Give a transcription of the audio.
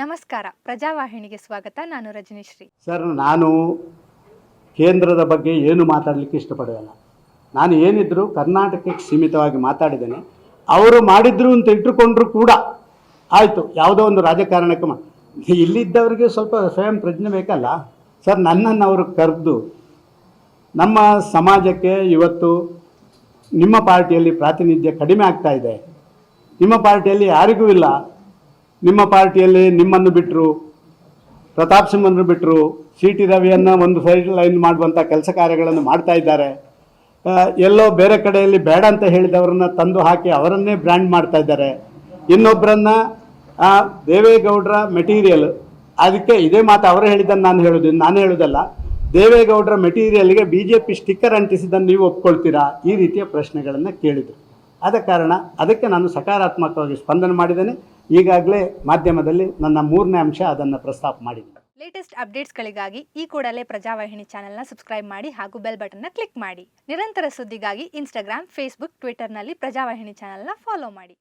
ನಮಸ್ಕಾರ. ಪ್ರಜಾವಾಹಿನಿಗೆ ಸ್ವಾಗತ. ನಾನು ರಜನೀಶ್ರೀ. ಸರ್, ನಾನು ಕೇಂದ್ರದ ಬಗ್ಗೆ ಏನು ಮಾತಾಡಲಿಕ್ಕೆ ಇಷ್ಟಪಡೋಲ್ಲ ನಾನು ಏನಿದ್ರು ಕರ್ನಾಟಕಕ್ಕೆ ಸೀಮಿತವಾಗಿ ಮಾತಾಡಿದ್ದೇನೆ. ಅವರು ಮಾಡಿದ್ರು ಅಂತ ಇಟ್ಟುಕೊಂಡ್ರು ಕೂಡ ಆಯಿತು. ಯಾವುದೋ ಒಂದು ರಾಜಕಾರಣಕ್ಕೆ ಇಲ್ಲಿದ್ದವರಿಗೆ ಸ್ವಲ್ಪ ಸ್ವಯಂ ಪ್ರಜ್ಞೆ ಬೇಕಲ್ಲ. ಸರ್, ನನ್ನನ್ನು ಅವರು ಕರೆದು ನಮ್ಮ ಸಮಾಜಕ್ಕೆ ಇವತ್ತು ನಿಮ್ಮ ಪಾರ್ಟಿಯಲ್ಲಿ ಪ್ರಾತಿನಿಧ್ಯ ಕಡಿಮೆ ಆಗ್ತಾ ಇದೆ. ನಿಮ್ಮ ಪಾರ್ಟಿಯಲ್ಲಿ ಯಾರಿಗೂ ಇಲ್ಲ. ನಿಮ್ಮ ಪಾರ್ಟಿಯಲ್ಲಿ ನಿಮ್ಮನ್ನು ಬಿಟ್ಟರು ಪ್ರತಾಪ್ ಸಿಂಹನ್ನು ಬಿಟ್ಟರು ಸಿ ಟಿ ರವಿಯನ್ನು ಒಂದು ಸೈಡ್ ಲೈನ್ ಮಾಡುವಂಥ ಕೆಲಸ ಕಾರ್ಯಗಳನ್ನು ಮಾಡ್ತಾ ಇದ್ದಾರೆ. ಎಲ್ಲೋ ಬೇರೆ ಕಡೆಯಲ್ಲಿ ಬೇಡ ಅಂತ ಹೇಳಿದವರನ್ನ ತಂದು ಹಾಕಿ ಅವರನ್ನೇ ಬ್ರ್ಯಾಂಡ್ ಮಾಡ್ತಾ ಇದ್ದಾರೆ. ಇನ್ನೊಬ್ಬರನ್ನ ದೇವೇಗೌಡರ ಮೆಟೀರಿಯಲ್, ಅದಕ್ಕೆ ಇದೇ ಮಾತು ಅವರು ಹೇಳಿದ್ದನ್ನು ನಾನು ಹೇಳೋದು, ನಾನು ಹೇಳೋದಲ್ಲ. ದೇವೇಗೌಡರ ಮೆಟೀರಿಯಲ್ಗೆ ಬಿ ಜೆ ಪಿ ಸ್ಟಿಕ್ಕರ್ ಅಂಟಿಸಿದ್ದನ್ನು ನೀವು ಒಪ್ಕೊಳ್ತೀರಾ? ಈ ರೀತಿಯ ಪ್ರಶ್ನೆಗಳನ್ನು ಕೇಳಿದರು. ಆದ ಕಾರಣ ಅದಕ್ಕೆ ನಾನು ಸಕಾರಾತ್ಮಕವಾಗಿ ಸ್ಪಂದನೆ ಮಾಡಿದ್ದೇನೆ. ಈಗಾಗಲೇ ಮಾಧ್ಯಮದಲ್ಲಿ ನನ್ನ ಮೂರನೇ ಅಂಶ ಅದನ್ನು ಪ್ರಸ್ತಾಪ ಮಾಡಿದ್ದೀನಿ. ಲೇಟೆಸ್ಟ್ ಅಪ್ಡೇಟ್ಸ್ಗಳಿಗಾಗಿ ಈ ಕೂಡಲೇ ಪ್ರಜಾವಾಹಿನಿ ಚಾನೆಲ್ನ ಸಬ್ಸ್ಕ್ರೈಬ್ ಮಾಡಿ ಹಾಗೂ ಬೆಲ್ ಬಟನ್ನ ಕ್ಲಿಕ್ ಮಾಡಿ. ನಿರಂತರ ಸುದ್ದಿಗಾಗಿ ಇನ್ಸ್ಟಾಗ್ರಾಮ್ ಫೇಸ್ಬುಕ್ ಟ್ವಿಟರ್ನಲ್ಲಿ ಪ್ರಜಾವಾಹಿನಿ ಚಾನೆಲ್ನ ಫಾಲೋ ಮಾಡಿ.